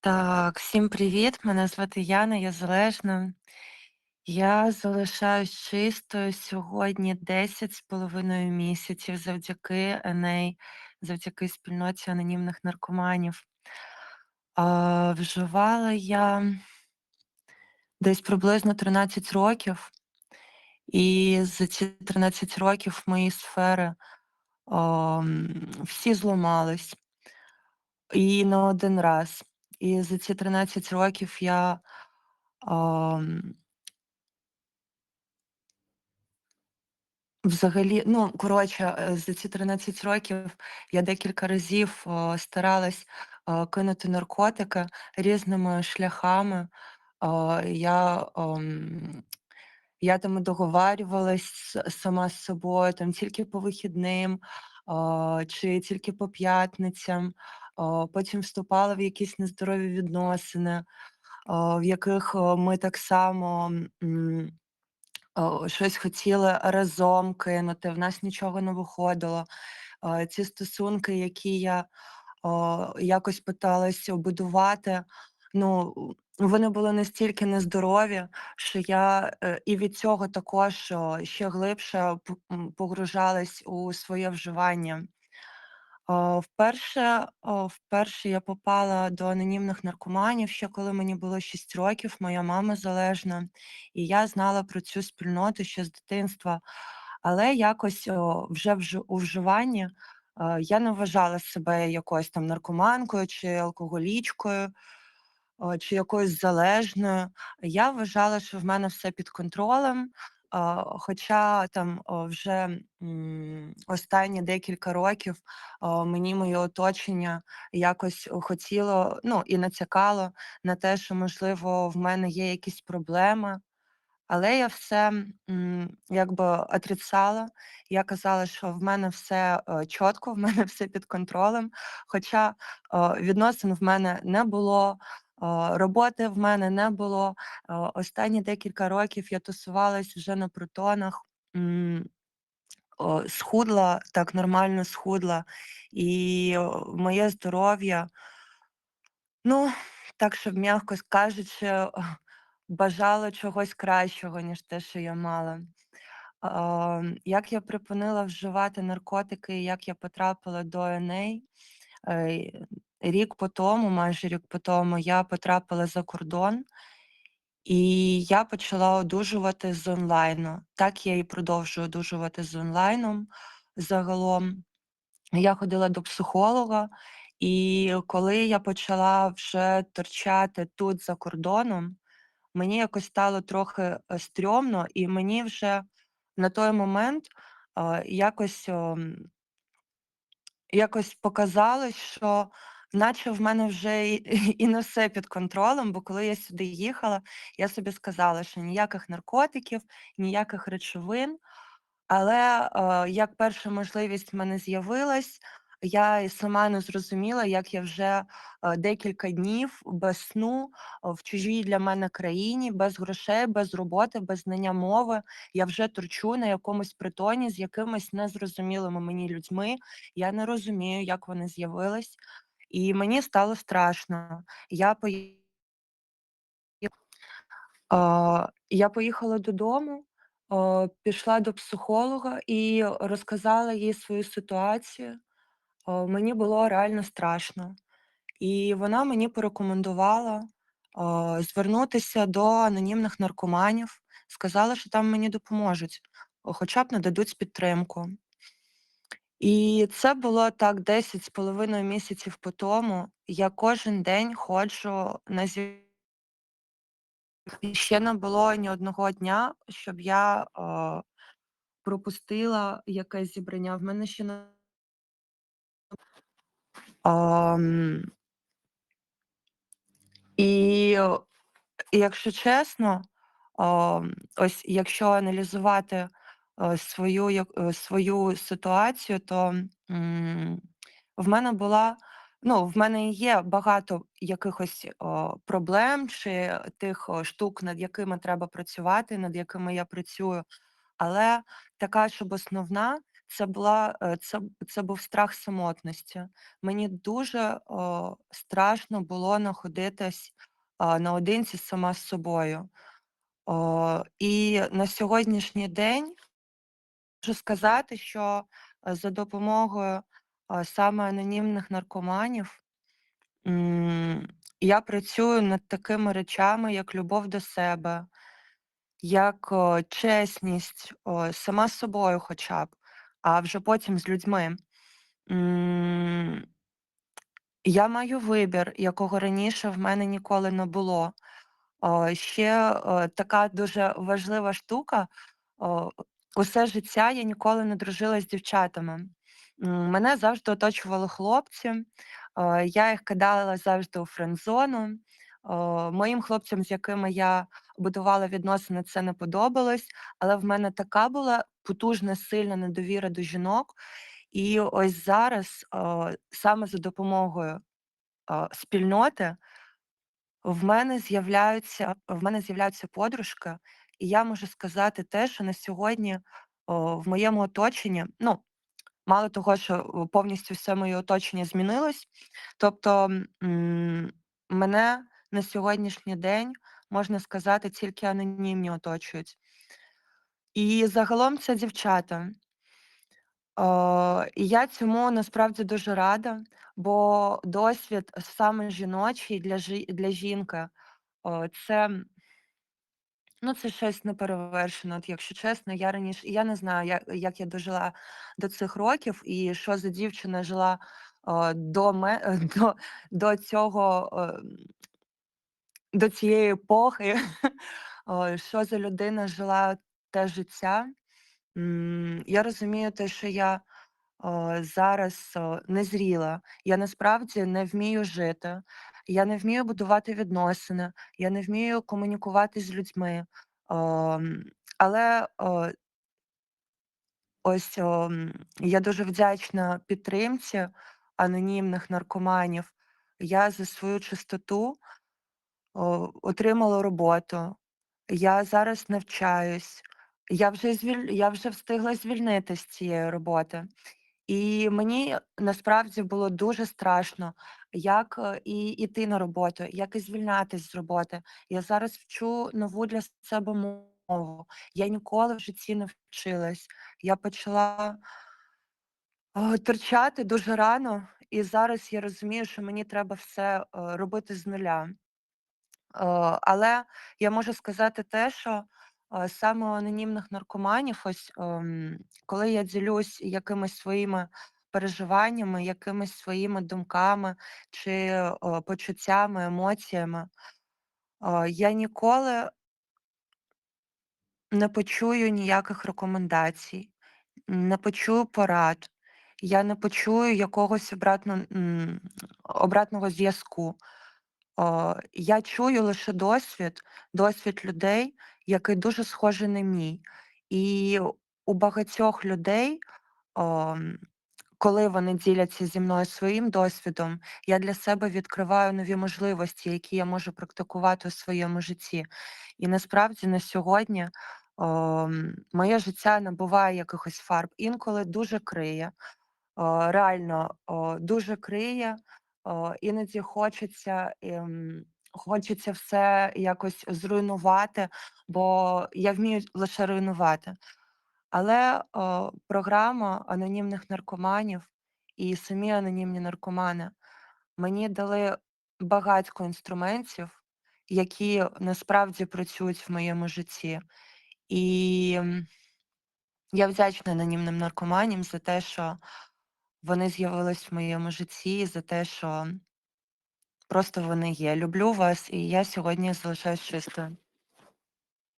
Так, всім привіт! Мене звати Яна, я залежна. Я залишаюсь чистою сьогодні 10 з половиною місяців завдяки ЕНЕЙ, завдяки спільноті анонімних наркоманів. А, вживала я десь приблизно 13 років, і за ці 13 років мої сфери, ам, всі зламались. І не один раз. І за ці 13 років я, ам Взагалі, ну, коротше, е, за ці 13 років я декілька разів, о, старалась, а, кинути наркотики різними шляхами. А, я, ем, я там договарювалась сама з собою, там тільки по вихідним, а, чи тільки по п'ятницям, а, потім вступала в якісь нездорові відносини, в яких, ми так само, щось хотіли разом кинути, в нас нічого не виходило. Ці стосунки, які я, якось питалась будувати, ну, вони були настільки нездорові, що я, е, і від цього також, ще глибше погружалась у своє вживання. А, вперше а, вперше я попала до анонімних наркоманів ще коли мені було 6 років, моя мама залежна, і я знала про цю спільноту ще з дитинства. Але якось, о, вже вж у вживанні, а, я не вважала себе якоюсь там наркоманкою чи алкоголічкою, чи якоюсь залежною. Я вважала, що в мене все під контролем, хоча там, вже, останні декілька років, мені моє оточення якось хотіло, ну, і натякало на те, що, можливо, в мене є якісь проблеми. Але я все, якби отрицала. Я казала, що в мене все, е, чітко, в мене все під контролем. Хоча, е, відносин в мене не було, роботи в мене не було. Останні декілька років я тусувалась вже на о, схудла, так нормально схудла, і, моє здоров'я ну, так, щоб м'яко кажучи, бажало чогось кращого, ніж те, що я мала. Як я припинила вживати наркотики як я потрапила до ЕНЕЙ, рік по тому, майже рік по тому, я потрапила за кордон, і я почала одужувати з онлайну. Так я і продовжую одужувати з онлайном загалом. Я ходила до психолога, і коли я почала вже торчати тут за кордоном, мені якось стало трохи, е, стрьомно, і мені вже на той момент, а, якось, ом якось показалось, що наче в мене вже і і не все під контролем, бо коли я сюди їхала, я собі сказала, що ніяких наркотиків, ніяких речовин. Але, е, як перша можливість в мене з'явилась, я і сама не зрозуміла, як я вже, е, декілька днів без сну, е, в чужій для мене країні, без грошей, без роботи, без знання мови. Я вже торчу на якомусь притоні з якимись незрозумілими мені людьми. Я не розумію, як вони з'явились, і мені стало страшно. Я пої А, я поїхала додому, пішла до психолога і розказала їй свою ситуацію. Мені було реально страшно. І вона мені порекомендувала, звернутися до анонімних наркоманів. Сказала, що там мені допоможуть, хоча б нададуть підтримку. І це було так 10 з половиною місяців по тому. Я кожен день ходжу на зі І ще не було ні одного дня, щоб я, а, пропустила якесь зібрання. В мене ще не Ам І, якщо чесно, ам, ось якщо аналізувати, свою е, свою ситуацію, то, в мене була ну, в мене є багато якихось, проблем чи тих, штук, над якими треба працювати, над якими я працюю. Але така, щоб основна, це була, е, це це був страх самотності. Мені дуже, о, страшно було находитись, а, наодинці сама з собою. О, і на сьогоднішній день можу сказати, що, е, за допомогою, саме анонімних наркоманів, я працюю над такими речами, як любов до себе, як, чесність, сама з собою хоча б, а вже потім з людьми. Я маю вибір, якого раніше в мене ніколи не було. Ще, е, така дуже важлива штука. Усе життя я ніколи не дружила з дівчатами. Мене завжди оточували хлопці, е, я їх кидала завжди у френдзону. Моїм хлопцям, з якими я будувала відносини, це не подобалось, але в мене така була потужна, сильна недовіра до жінок. І ось зараз, саме за допомогою, спільноти в мене з'являються в мене з'являються подружки, і я можу сказати те, що на сьогодні, о, в моєму оточенні, ну, мало того, що, повністю все моє оточення змінилось, тобто, м, мене на сьогоднішній день, можна сказати, тільки анонімні оточують. І загалом це дівчата. О, і я цьому насправді дуже рада, бо досвід саме жіночий для жі для жінки, о, це ну, це щось неперевершене. От якщо чесно, я раніше я не знаю, я як я дожила до цих років і що за дівчина жила, о, до ме е, до до цього, ем, до цієї епохи, о, що за людина жила те життя. Я розумію те, що я, о, зараз, о, незріла. Я насправді не вмію жити, я не вмію будувати відносини, я не вмію комунікувати з людьми. Ем, але, о ось, ом, я дуже вдячна підтримці анонімних наркоманів. Я за свою чистоту, о, отримала роботу. Я зараз навчаюсь. Я вже звіль я вже встигла звільнитись з цієї роботи. І мені насправді було дуже страшно, як, і іти на роботу, як і звільнятись з роботи. Я зараз вчу нову для себе мову. Я ніколи в житті не вчилась. Я почала торчати дуже рано, і зараз я розумію, що мені треба все, е, робити з нуля. Е, але я можу сказати те, що, саме у анонімних наркоманів, ось, ем, коли я ділюсь якимись своїми переживаннями, якимись своїми думками чи, е, почуттями, емоціями, я ніколи не почую ніяких рекомендацій, не почую порад, я не почую якогось обратно обратного зв'язку. Я чую лише досвід, досвід людей, який дуже схожий на мій. І у багатьох людей, ом, коли вони діляться зі мною своїм досвідом, я для себе відкриваю нові можливості, які я можу практикувати у своєму житті. І насправді на сьогодні, ом, моє життя набуває якихось фарб, інколи дуже криє. О, реально, о, дуже криє. О, іноді хочеться, ем, хочеться все якось зруйнувати, бо я вмію лише руйнувати. Але, о, програма анонімних наркоманів і самі анонімні наркомани мені дали багатько інструментів, які насправді працюють в моєму житті. І я вдячна анонімним наркоманам за те, що вони з'явились в моєму житті, за те, що просто вони є. Люблю вас, і я сьогодні залишаюсь чистою.